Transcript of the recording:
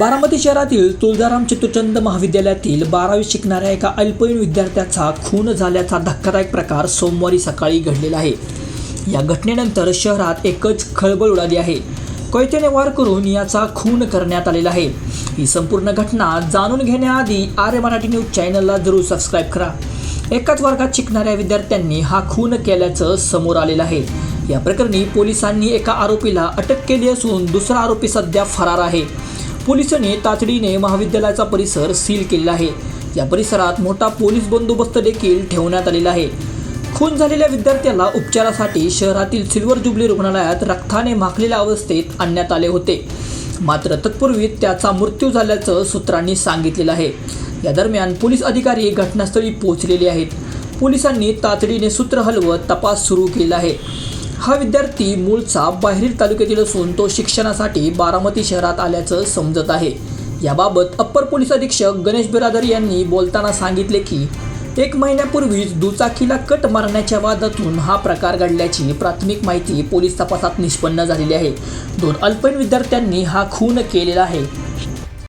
बारामती शहरातील तुळजाराम चतुर्चंद महाविद्यालयातील बारावी शिकणाऱ्या एका अल्पवयीन विद्यार्थ्याचा खून झाल्याचा धक्कादायक प्रकार सोमवारी सकाळी घडलेला आहे. या घटनेनंतर शहरात एकच खळबळ उडाली आहे. कैत्याने वार करून याचा खून करण्यात आलेला आहे. ही संपूर्ण घटना जाणून घेण्याआधी आर्य मराठी न्यूज चॅनलला जरूर सबस्क्राईब करा. एकाच वर्गात शिकणाऱ्या विद्यार्थ्यांनी हा खून केल्याचं समोर आलेलं आहे. या प्रकरणी पोलिसांनी एका आरोपीला अटक केली असून दुसरा आरोपी सध्या फरार आहे. पोलिसांनी तातडीने महाविद्यालयाचा परिसर सील केलेला आहे. या परिसरात मोठा पोलीस बंदोबस्त देखील ठेवण्यात आलेला आहे. खून झालेल्या विद्यार्थ्याला उपचारासाठी शहरातील सिल्वर जुबली रुग्णालयात रक्ताने माखलेल्या अवस्थेत आणण्यात आले होते. मात्र तत्पूर्वी त्याचा मृत्यू झाल्याचं सूत्रांनी सांगितलेलं आहे. या दरम्यान पोलीस अधिकारी घटनास्थळी पोहोचलेले आहेत. पोलिसांनी तातडीने सूत्र हलवत तपास सुरू केला आहे. हा विद्यार्थी मूळचा बाहेरील तालुक्यातील असून तो शिक्षणासाठी बारामती शहरात आल्याचं समजत आहे. याबाबत अप्पर पोलीस अधीक्षक गणेश बिरादर यांनी बोलताना सांगितले की एक महिन्यापूर्वीच दुचाकीला कट मारण्याच्या वादातून हा प्रकार घडल्याची प्राथमिक माहिती पोलीस तपासात निष्पन्न झालेली आहे. दोन अल्पवयीन विद्यार्थ्यांनी हा खून केलेला आहे.